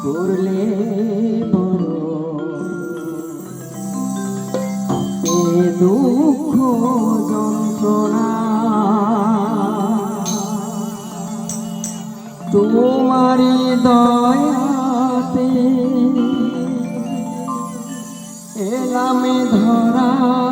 করলে বড় এ দুঃখ যন্ত্রণা তোমারি দয়াতে এলামে ধরা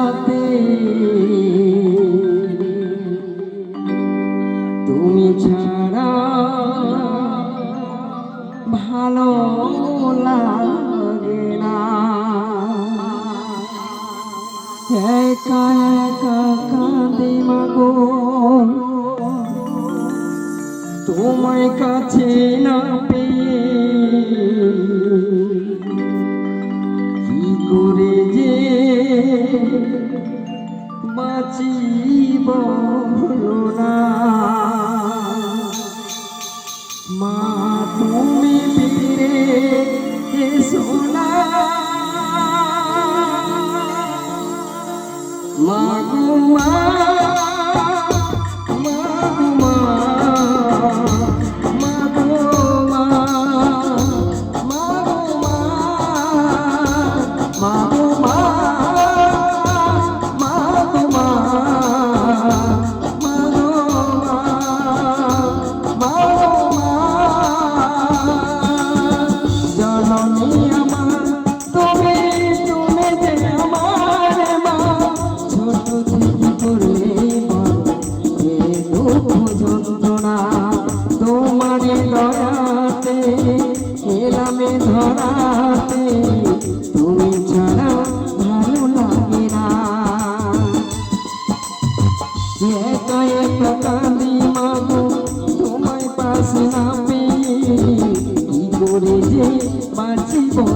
তোমায় কাছে না পেয়ে কি করে যে বাঁচিব না?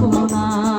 不好看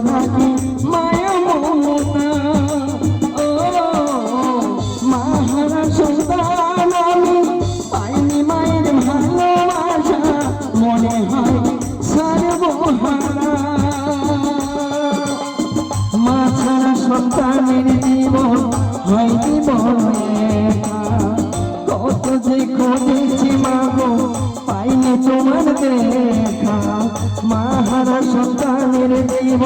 নাকি মায়া মমতা ও মাহারা সুলতান আমি পাইনি মায়ের ভালোবাসা মনে হয় সর্বহারা মা ছাড়া সন্তানের জীবন হয়নি কত যে খুঁজেছি মাগো পাইনি তোমার দেখা বারো সন্তানের দেব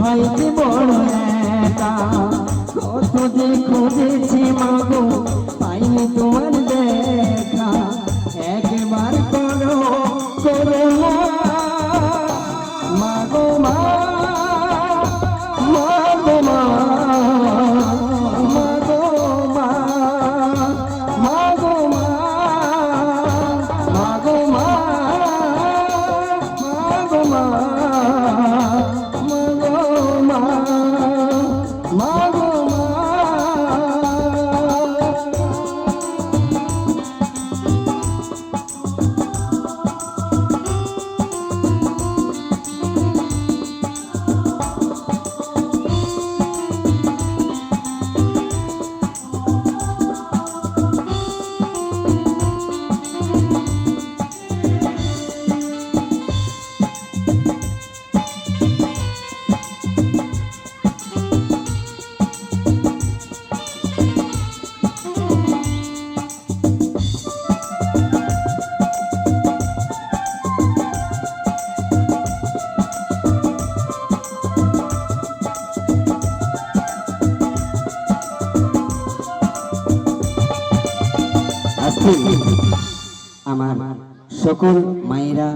হয়তো বড় নেতা। কত যে খুঁজেছি মাগো, পাইনি তোমার দেখা। একবার করো করো Oh. আমার সকল মায়েরা